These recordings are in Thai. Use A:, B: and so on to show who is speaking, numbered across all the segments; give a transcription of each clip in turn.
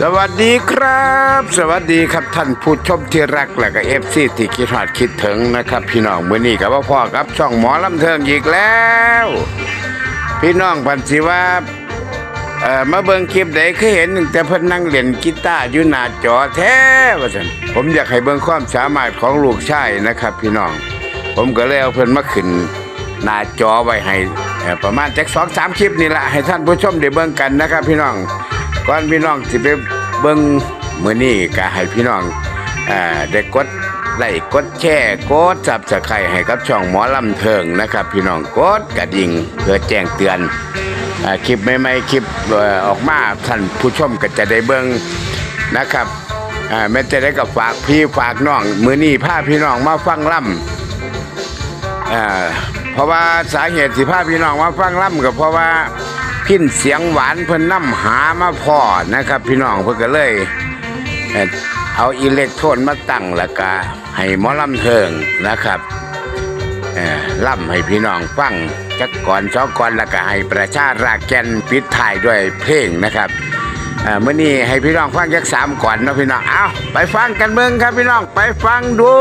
A: สวัสดีครับ สวัสดีครับท่านผู้ชมที่รักและก็เอฟซีที่คิดฮอดคิดถึงนะครับ พี่น้องมื้อนี้กับว่าพ่อครับช่องหมอลำเทิงอีกแล้ว พี่น้องพันสิว่าเอ่อมาเบิ่งคลิปใดเคยเห็นแต่เพิ่นนั่งเล่นกีตาร์อยู่หน้าจอแท้ว่าซั่นผมอยากให้เบิ่งความสามารถของลูกชายนะครับ พี่น้อง ผมก็เลยเอาเพิ่นมาขึ้นหน้าจอไว้ให้ประมาณจักสองสามคลิปนี่แหละให้ท่านผู้ชมได้เบิ่งกันนะครับ พี่น้อง ก่อนพี่น้องสิไปเบิ่งมื้อนี้ก็ให้พี่น้องเอ่อได้กดไลค์กดแชร์กด Subscribe ให้กับช่องหมอลำเทิงนะครับ พี่น้องกดกระดิ่งเพื่อแจ้งเตือนอาคลิปใหม่ๆคลิปอออกมาท่านผู้ชมก็จะได้เบิ่งนะครับอ่าแม้จะได้กับฝากพี่ฝากน้อง มือนี้พาพี่น้องมาฟังล่ำอ่าเพราะว่าสาเหตุที่พาพี่น้องมาฟังล่ำก็เพราะว่า พินเสียงหวานเพิ่นนํหามาพอนะครับ พี่น้องเพิ่นก็เลยเอาอิเล็กโทรนมาตั้งแล้วก็ให้หมอลำเทิงนะครับเออล่ำให้พี่น้องฟังจักก่อนสองก่อนแล้วก็ให้ประชาราแกนปิดท้ายด้วยเพลงนะครับเอ่อมื่อนี้ให้พี่น้องฟังจักสามก่อนนะพี่น้องเอาไปฟังกันเบิ่งครับพี่น้องไปฟังดู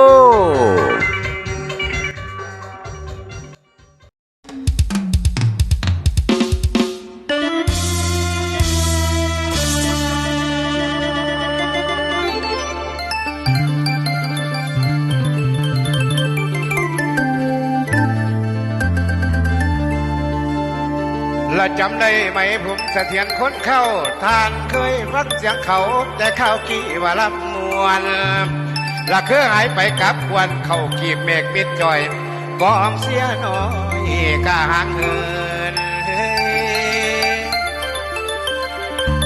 B: จำได้ไหมผมเสถียรคนเข้า ทานเคยฟังเสียงเขา แต่ข้าวกี่ว่าลำมวนละเคยหายไปกับควันเข้ากีบเมฆมิดจอยกองเสียน้อยกะห่างเหิน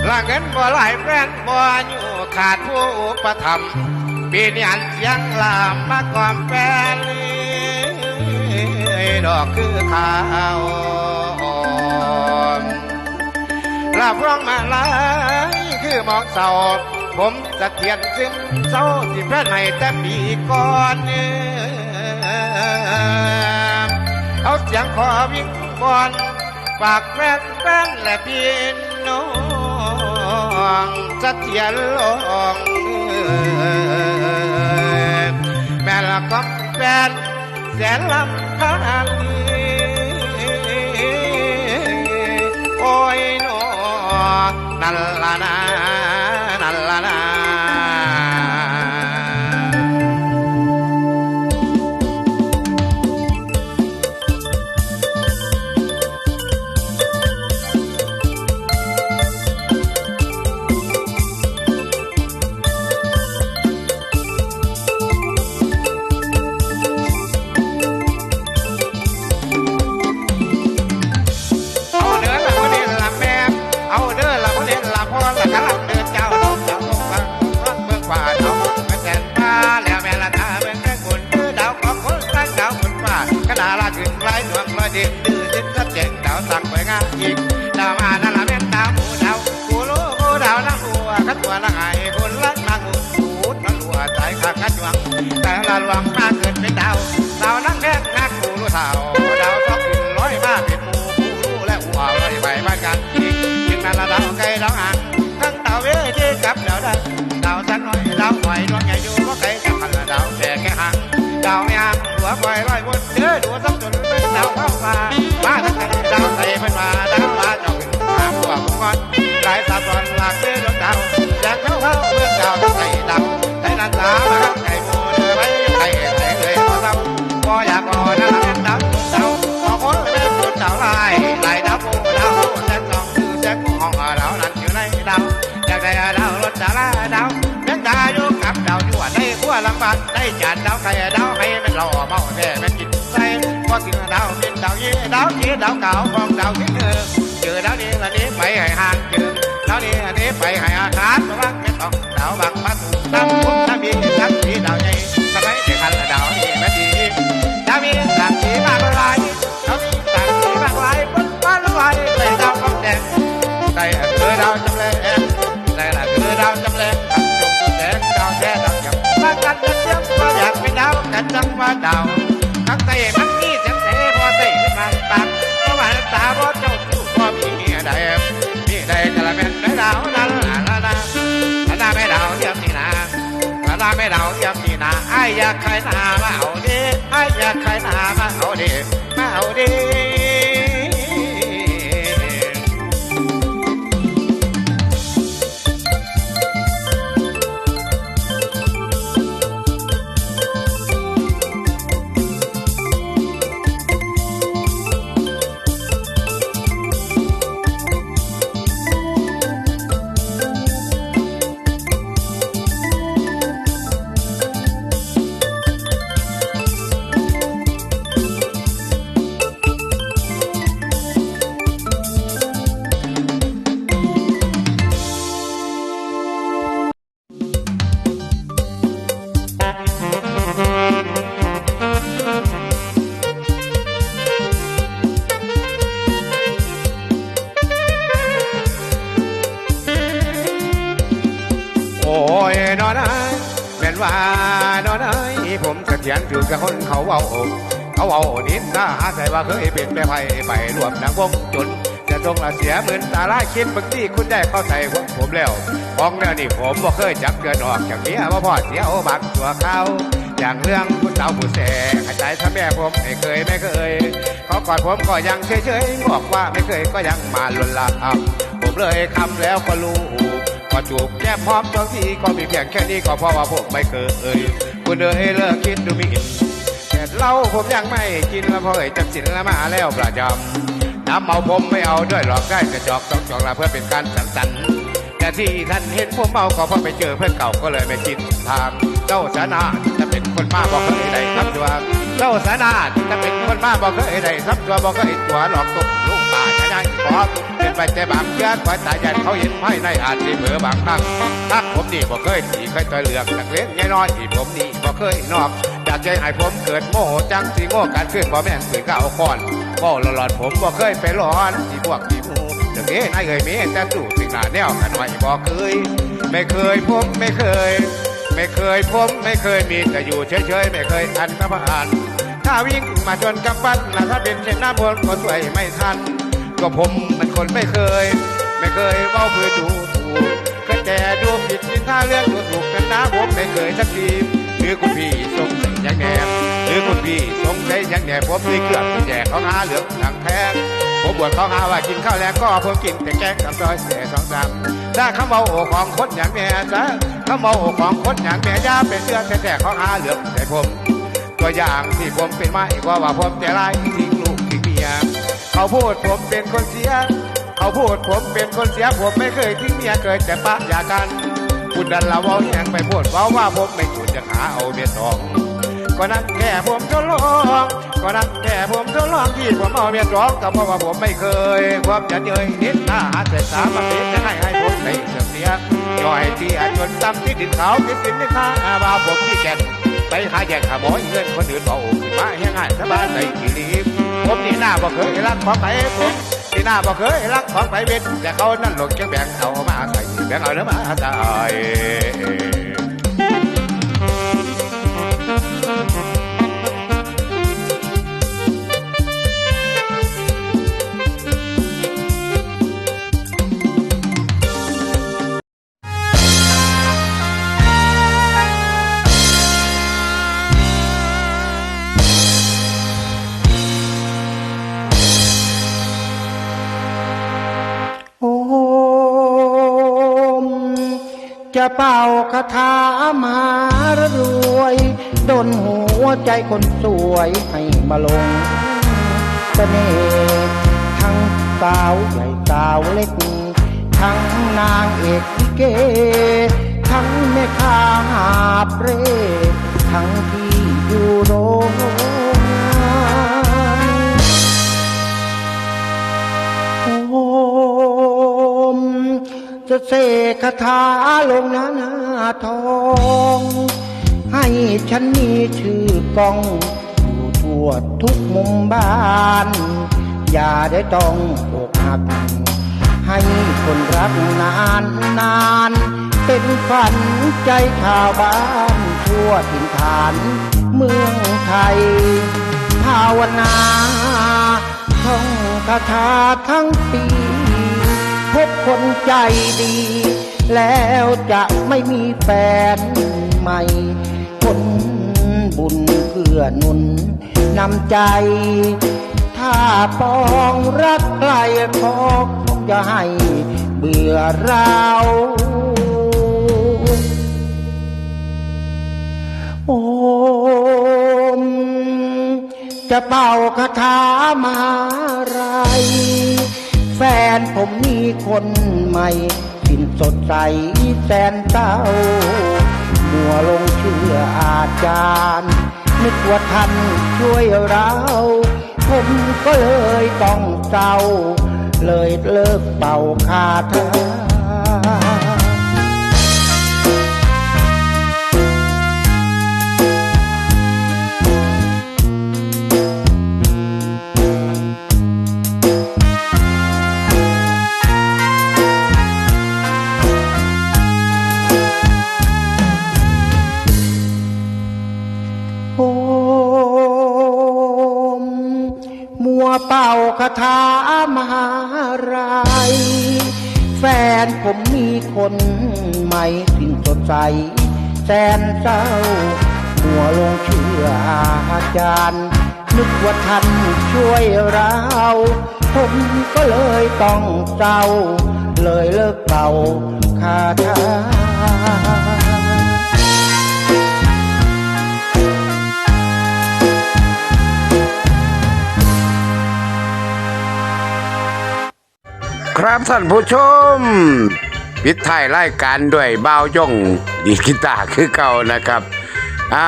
B: ละเงินบ่หลายแฟนบ่อยู่ขาดผู้อุปถัมภ์ปีนี้อันเสียงลามมาก่อมแฟนดอกคือข้าว ลาพร้องมาลายคือหมอกเศร้าผมสะเทียนซึมเศร้าที่แฟนให้แต่ปีก่อนเอาเสียงขอวิ่งบอนฝากแฟนแฟนและพี่น้องสะเทียนลงแม่ละก็แฟนแสนลำพันโอ้ย โเดินดื้อดิ้นก็เจ๋งดาวสั่งไปงานอีกดาวมานั่นละแม่ดาวหมูดาวกูรู้กูดาวนั่งหัวขัดตัวละไงคนรักนางหูดนั่งหัวใจขาดขัดหวังแต่ละหวังมาเกิดเป็นดาวดาวนั่งแค่นักกูรู้เท่าดาวต้องขึ้นร้อยมาเป็นหมูกูรู้และหัวลอยไปบ้านกันอีกจึงนั่นละดาวไกลดาวห่าง ดาวเก่าของดาวที่เธอเจอดาวนี้ละนี้ไปให้ห่างเจอดาวนี้ละนี้ไปให้อาคารรักไม่ต้องดาวบัก ขายหน้ามาเอาดิไอ้อยากขายหน้ามาเอาดิมาเอาดิ นอนไอแม่นว่านอนไอ้ผมเสถียรถือกับคนเขาเอาเขาเอาดินนาใส่ว่าเคยเป็นแม่ไพ่ไปรวมนางวงจนจะทรงละเสียเหมื่นตาลาคิดบางที่คุณได้เข้าใจของผมแล้วของแนวนี้ผมบ่เคยจับเกินออกจากเนี้ยว่าพ่อเสียโอบางตัวเขาอย่างเรื่องคุณเต่าผู้แสขจายถ้าแม่ผมไม่เคยไม่เคยเขากอดผมก็ยังเฉยๆบอกว่าไม่เคยก็ยังมาลวนลามผมเลยคำแล้วก็รู้ ก็จูบแก้มพร้อมทั้งที่ก็มีเพียงแค่นี้ก็เพราะว่าผมไม่เคยคุณเอ๋ยเลิกคิดดูไมีอินแต่เหล้าผมยังไม่กินแล้วเพราะเอ่ยจับสินแล้วมาแล้วประจำน้ำเมาผมไม่เอาด้วยหรอกได้กระจอกสองจอกละเพื่อเป็นการสังสรรค์แต่ที่ท่านเห็นผมเมาก็เพราะไปเจอเพื่อนเก่าก็เลยไม่กินทางเจ้าสานาจะเป็นคนมาบอกเคยได้ครับตัวเจ้าสานาจะเป็นคนมาบอกเคยได้ครับตัวบอกเคยตัวหลอกตกลูกป่าจะยังขอเป็น ไปแต่บางเชือคอยตายยันเขาเห็นภายในอาจจะเหมือบางครั้งถ้าผมนี่บ่เคยขี่เคยต่อยเหลือกนักเลี้ยงง่ายน้อยที่ผมนี่บ่เคยนอกอยากใจให้ผมเกิดโมโหจังสีโง่การขึ้นบ่แม่นปืนก้าวคอนบ่หลอดผมบ่เคยไปร้อนที่พวกที่มูเด็กเอ้นายเคยมีแต่สู้สิ่งหน้าแนวกันไว้บ่เคย ไม่เคยผมไม่เคย ไม่เคยผมไม่เคยมีแต่อยู่เฉยๆไม่เคยอันตรพานถ้าวิ่งมาจนกำปั้นนะถ้าเป็นเช่นน้ำบนก็ช่วยไม่ทัน ก็ผมมันคนไม่เคย ไม่เคยเว้าเพื่อดูถูกก็แต่ดูผิดนินท่าเรื่องดูถูกกันนะผมไม่เคยสักทีหรือคุณพี่สงสัยย่างแนบหรือคุณพี่สงสัยย่างแนบผมนี่เกือบแจกเขาหาเหลืองทางแทงผมบวชเขาหาว่ากินข้าวแรงก็ผมกินแต่แกงกับซอยเสียสองสามถ้าเขาเมาโอของคนอย่างแม่ซะเขาเมาโอของคนอย่างแม่ย่าเป็นเสื้อแต่แต่เขาหาเหลืองแต่ผม ตัวอย่างที่ผมเป็นไม่ก็ว่าผมจะไล่ทิ้งลูกทิ้งเมีย เขาพูดผมเป็นคนเสีย เขาพูดผมเป็นคนเสีย ผมไม่เคยทิ้งเมียเคยแต่ปะยากัน คุณดันละว่าแหงไปพูดเว่าว่าผมไม่จุดจะหาเอาเมียสองก็นั่นแค่ผมทดลองก็นั่นแค่ผมทดลองที่ผมเอาเมียสองก็เพราะว่าผมไม่เคยความจะเยยนิดหน้าหาแต่สามประเภทจะให้ให้ผมได้เสื่อมเสียย่อยที่อาจนตำที่ดินเขาที่สินที่ข้าว่าผมที่แก่น ไปหาแยกหาหมอเงินคนอื่นบอกขึ้นมาให้ง่ายสบายใจกี่รีบผมนี่หน้าบ่เคยรักของไปผมนี่หน้าบ่เคยรักของไปเบ็ดแต่เขานั่นหลงจังแบ่งเอามาใส่แบ่งเอาเนื้อมาใส่
C: จะเป่าคาถามหารวย ดนหัวใจคนสวยให้มาลงเสน่ห์ทั้งสาวใหญ่สาวเล็ก ทั้งนางเอกลิเก ทั้งแม่ค้าหาบเร่ทั้งที่อยู่โรง จะเสกคาถาลงหน้าหน้าทอง ให้ฉันมีชื่อกองอยู่ทั่วทุกมุมบ้าน อย่าได้ต้องอกหัก ให้คนรักนานนาน เป็นฝันใจชาวบ้านทั่วถิ่นฐานเมืองไทย ภาวนาท่องคาถาทั้งปี พบคนใจดี แล้วจะไม่มีแฟนใหม่ คนบุญเพื่อหนุนนำใจ ถ้าปองรักใครขอคงจะให้เบื่อเราโอมจะเป่าคาถามหาไราย แฟนผมมีคนใหม่ สิ้นสดใสแสนเศร้ามัวลงเชื่ออาจารย์ นึกว่าท่านช่วยเรา ผมก็เลยต้องเศร้า เลยเลิกเป่าคาถา ม มัวเป่าคาถามหารแฟนผมมีคนใหม่สิ้นสดใสแสนเศร้า มัวลงเชื่ออาจารย์ นึกว่าท่านช่วยเรา ผมก็เลยต้องเศร้า เลยเลิกเป่าคาถา
A: ครับท่านผู้ชม ปิดท้ายรายการด้วยบ้าวย่องดีกีตาร์คือเก่านะครับอะ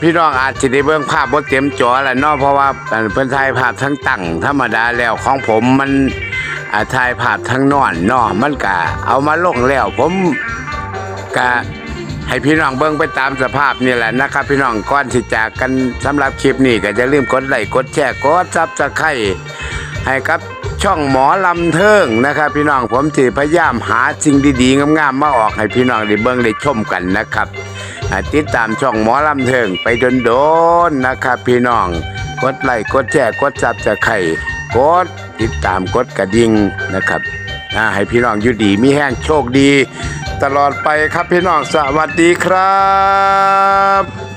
A: พี่น้องอาจจะได้เบิ่งภาพบ่เต็มจอแหละเนาะเพราะว่าเพิ่นถ่ายภาพทั้งตั้งธรรมดาแล้วของผมมันถ่ายภาพทั้งนอนเนาะมันก็เอามาลงแล้ว ผมก็ให้พี่น้องเบิ่งไปตามสภาพนี่แหละนะครับพี่น้องก่อนที่จากกันสำหรับคลิปนี้ก็จะลืมกดไลค์กดแชร์กดซับสไครต์ให้กับ ช่องหมอลำเทิงนะครับ พี่น้องผมถือพยายามหาสิ่งดีๆงามๆมาออกให้พี่น้องได้เบิ่งได้ชมกันนะครับติดตามช่องหมอลำเทิงไปโดนๆนะครับ พี่น้องกดไลค์กดแชร์กดซับสไครต์กดติดตามกดกระดิ่งนะครับให้พี่น้องอยู่ดีมีแห้งโชคดี ตลอดไปครับพี่น้องสวัสดีครับ